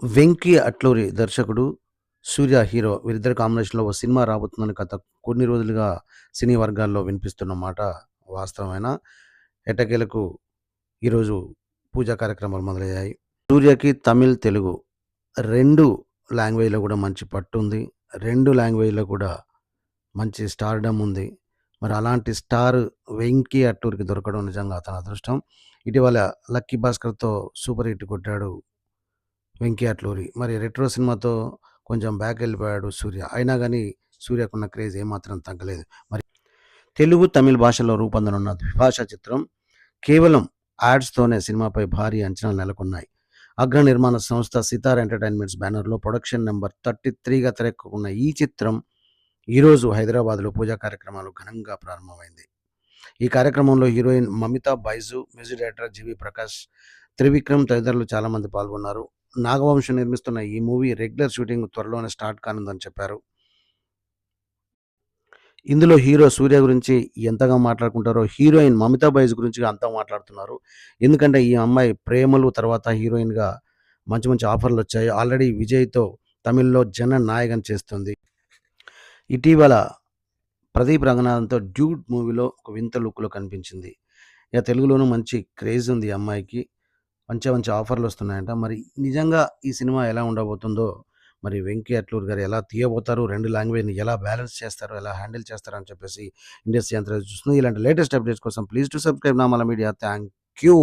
వెంకీ అట్లూరి దర్శకుడు, సూర్య హీరో వీరిద్దరి కాంబినేషన్‌లో ఓ సినిమా రాబోతుందని గత కొన్ని రోజులుగా సినీ వర్గాల్లో వినిపిస్తున్న మాట వాస్తవమైన ఎటకేలకు ఈరోజు పూజా కార్యక్రమాలు మొదలయ్యాయి. సూర్యకి తమిళ్, తెలుగు రెండు లాంగ్వేజ్‌లో కూడా మంచి పట్టు ఉంది రెండు లాంగ్వేజ్‌లో కూడా మంచి స్టార్‌డమ్ ఉంది. మరి అలాంటి స్టార్ వెంకీ అట్టూరికి దొరకడం నిజంగా అతని అదృష్టం. ఇటీవల 'లక్కీ భాస్కర్‌తో' సూపర్ హిట్ కొట్టాడు వెంకీ అట్లూరి. మరి 'రెట్రో' సినిమాతో కొంచెం బ్యాక్ వెళ్ళిపోయాడు సూర్య. అయినా కానీ సూర్యకున్న క్రేజ్ ఏమాత్రం తగ్గలేదు. మరి తెలుగు, తమిళ్ భాషలో రూపొందనున్న ద్విభాషా చిత్రం కేవలం యాడ్స్‌తోనే సినిమాపై భారీ అంచనాలు నెలకొన్నాయి. అగ్ర నిర్మాణ సంస్థ సితార్ ఎంటర్‌టైన్మెంట్స్ బ్యానర్‌లో ప్రొడక్షన్ నెంబర్ థర్టీ త్రీగా తెరక్కున్న ఈ చిత్రం ఈరోజు హైదరాబాద్‌లో పూజా కార్యక్రమాలు ఘనంగా ప్రారంభమైంది. ఈ కార్యక్రమంలో heroine Mamitha Baiju, music director G V Prakash, Trivikram తదితరులు చాలామంది పాల్గొన్నారు. నాగవంశం నిర్మిస్తున్న ఈ మూవీ రెగ్యులర్ షూటింగ్ త్వరలోనే స్టార్ట్ కానుందని చెప్పారు. ఇందులో హీరో సూర్య గురించి ఎంతగా మాట్లాడుకుంటారో హీరోయిన్ మమితా బైజ్ గురించి అంతా మాట్లాడుతున్నారు. ఎందుకంటే ఈ అమ్మాయి 'ప్రేమలు' తర్వాత హీరోయిన్‌గా మంచి మంచి ఆఫర్లు వచ్చాయి ఆల్రెడీ విజయ్‌తో తమిళ్ళో జన నాయకన్ చేస్తుంది. ఇటీవల ప్రదీప్ రంగనాథన్‌తో 'డ్యూడ్' మూవీలో ఒక వింత లుక్‌లో కనిపించింది. ఇక తెలుగులోనూ మంచి క్రేజ్ ఉంది ఈ అమ్మాయికి. మంచి మంచి ఆఫర్లు వస్తున్నాయంట మరి నిజంగా ఈ సినిమా ఎలా ఉండబోతుందో మరి వెంకీ అట్లూరు గారు ఎలా తీయబోతారు? రెండు లాంగ్వేజ్‌ని ఎలా బ్యాలెన్స్ చేస్తారు? ఎలా హ్యాండిల్ చేస్తారు? అని చెప్పేసి ఇండస్ట్రీ అంతా చూస్తుంది. ఇలాంటి లేటెస్ట్ అప్డేట్స్ కోసం ప్లీజ్ టు సబ్స్క్రైబ్ నామాల మీడియా. Thank you.